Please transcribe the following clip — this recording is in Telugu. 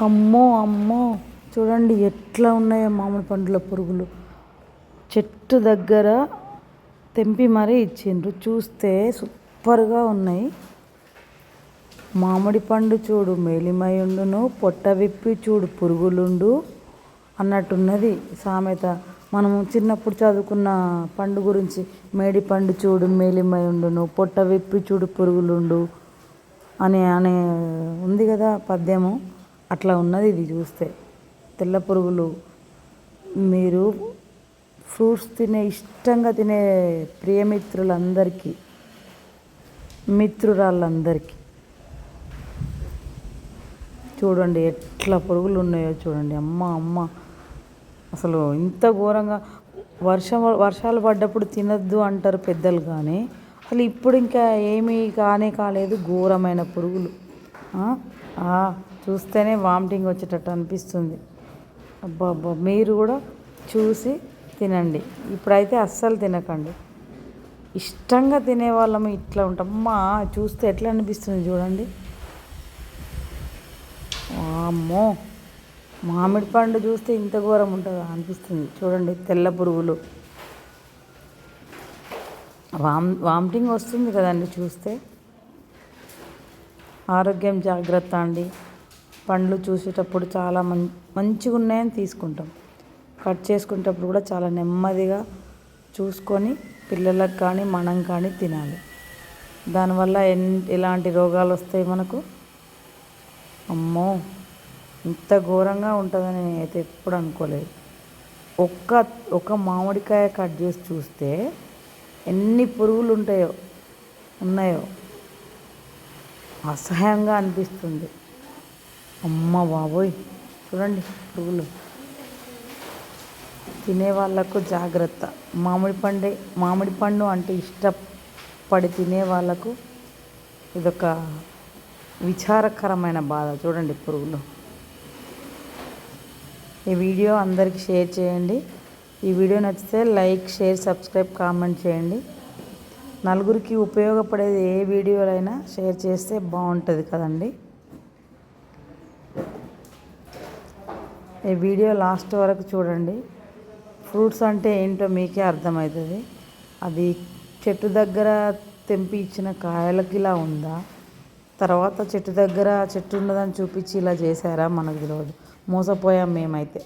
అమ్మో అమ్మో. చూడండి ఎట్లా ఉన్నాయో మామిడి పండుల పురుగులు. చెట్టు దగ్గర తెంపి మరీ ఇచ్చిండ్రు. చూస్తే సూపర్గా ఉన్నాయి. మామిడి పండు చూడు మేలిమయుండును పొట్ట విప్పి చూడు పురుగులుండు అన్నట్టున్నది సామెత. మనము చిన్నప్పుడు చదువుకున్న పండు గురించి మేడి పండు చూడు మేలిమయుండును పొట్ట విప్పి చూడు పురుగులుండు అని అనే ఉంది కదా పద్యము. అట్లా ఉన్నది ఇది చూస్తే. తెల్ల పురుగులు మీరు ఫ్రూట్స్ తినే ఇష్టంగా తినే ప్రియమిత్రులందరికీ మిత్రురాళ్ళందరికీ. చూడండి ఎట్లా పురుగులు ఉన్నాయో చూడండి. అమ్మ అమ్మ. అసలు ఇంత ఘోరంగా వర్షం వర్షాలు పడ్డప్పుడు తినద్దు అంటారు పెద్దలు కానీ అసలు ఇప్పుడు ఇంకా ఏమీ కానే కాలేదు ఘోరమైన పురుగులు. చూస్తేనే వామిటింగ్ వచ్చేటట్టు అనిపిస్తుంది. అబ్బా అబ్బా మీరు కూడా చూసి తినండి. ఇప్పుడైతే అస్సలు తినకండి. ఇష్టంగా తినే వాళ్ళము ఇట్లా ఉంటాం. అమ్మా చూస్తే ఎట్లా అనిపిస్తుంది చూడండి. అమ్మో మామిడి పండు చూస్తే ఇంత ఘోరం ఉంటుందా అనిపిస్తుంది. చూడండి తెల్ల పురుగులు. వామ్ వామిటింగ్ వస్తుంది కదండి చూస్తే. ఆరోగ్యం జాగ్రత్త అండి. పండ్లు చూసేటప్పుడు చాలా మం మంచిగా ఉన్నాయని తీసుకుంటాం. కట్ చేసుకునేటప్పుడు కూడా చాలా నెమ్మదిగా చూసుకొని పిల్లలకు కానీ మనం కానీ తినాలి. దానివల్ల ఎన్ ఎలాంటి రోగాలు వస్తాయి మనకు? అమ్మో! ఇంత ఘోరంగా ఉంటుందని నేనైతే ఎప్పుడు అనుకోలేదు. ఒక్క ఒక మామిడికాయ కట్ చేసి చూస్తే ఎన్ని పురుగులు ఉంటాయో ఉన్నాయో అసహ్యంగా అనిపిస్తుంది. అమ్మ బాబోయ్ చూడండి పురుగులు. తినే వాళ్ళకు జాగ్రత్త. మామిడి పండే మామిడి పండు అంటే ఇష్టపడి తినే వాళ్ళకు ఇదొక విచారకరమైన బాధ. చూడండి పురుగులు. ఈ వీడియో అందరికి షేర్ చేయండి. ఈ వీడియో నచ్చితే లైక్ షేర్ సబ్స్క్రైబ్ కామెంట్ చేయండి. నలుగురికి ఉపయోగపడేది ఏ వీడియోలైనా షేర్ చేస్తే బాగుంటుంది కదండి. ఈ వీడియో లాస్ట్ వరకు చూడండి. ఫ్రూట్స్ అంటే ఏంటో మీకే అర్థమవుతుంది. అది చెట్టు దగ్గర తెంపి ఇచ్చిన కాయలకి ఇలా ఉందా? తర్వాత చెట్టు దగ్గర చెట్టు ఉన్నదని చూపించి ఇలా చేశారా? మనకు తెలియదు మోసపోయాం మేమైతే.